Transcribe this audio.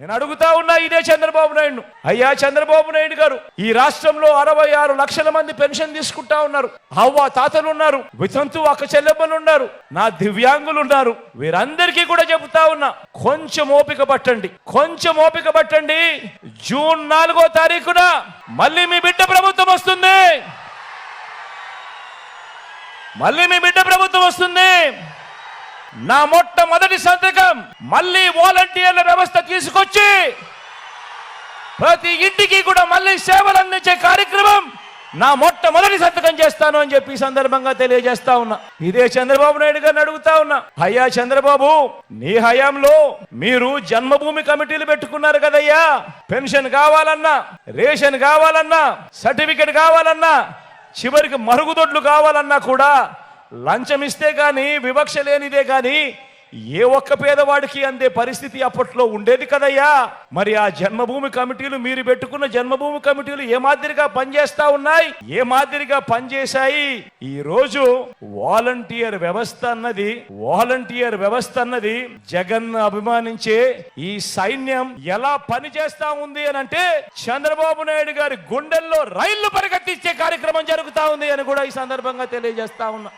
నేను అడుగుతా ఉన్నా ఇదే చంద్రబాబు నాయుడు అయ్యా చంద్రబాబు నాయుడు గారు ఈ రాష్ట్రంలో అరవై ఆరు లక్షల మంది పెన్షన్ తీసుకుంటా ఉన్నారు. అవ్వ తాతలు ఉన్నారు వితంతు అక్క చెల్లెమ్మలు ఉన్నారు నా దివ్యాంగులు ఉన్నారు. వీరందరికీ కూడా చెబుతా ఉన్నా కొంచెం ఓపిక పట్టండి కొంచెం ఓపిక పట్టండి. జూన్ నాలుగో తారీఖున మళ్ళీ మీ బిడ్డ ప్రభుత్వం వస్తుంది. మళ్ళీ మీ బిడ్డ ప్రభుత్వం వస్తుంది. నా మొట్టమొదటి సంతకం మళ్ళీ వాలంటీర్ల వ్యవస్థ తీసుకొచ్చి ప్రతి ఇంటికి కూడా మళ్ళీ సేవలు అందించే కార్యక్రమం నా మొట్టమొదటి సంతకం చేస్తాను అని చెప్పి సందర్భంగా తెలియజేస్తా ఉన్నా. ఇదే చంద్రబాబు నాయుడు గారిని అడుగుతా ఉన్నా. అయ్యా చంద్రబాబు నీ హయాంలో మీరు జన్మభూమి కమిటీలు పెట్టుకున్నారు కదయ్యా. పెన్షన్ కావాలన్నా రేషన్ కావాలన్నా సర్టిఫికెట్ కావాలన్నా చివరికి మరుగుదొడ్లు కావాలన్నా కూడా లంచం ఇస్తే కానీ వివక్ష లేనిదే కానీ ఏ ఒక్క పేదవాడికి అందే పరిస్థితి అప్పట్లో ఉండేది కదయ్యా? మరి ఆ జన్మభూమి కమిటీలు మీరు పెట్టుకున్న జన్మభూమి కమిటీలు ఏ మాదిరిగా పనిచేస్తా ఉన్నాయి? ఏ మాదిరిగా పనిచేశాయి? ఈ రోజు వాలంటీర్ వ్యవస్థ అన్నది వాలంటీర్ వ్యవస్థ అన్నది జగన్ అభిమానించే ఈ సైన్యం ఎలా పనిచేస్తా ఉంది అని అంటే చంద్రబాబు నాయుడు గారి గుండెల్లో రైళ్ళు పరిగెత్తించే కార్యక్రమం జరుగుతా ఉంది అని కూడా ఈ సందర్భంగా తెలియజేస్తా ఉన్నా.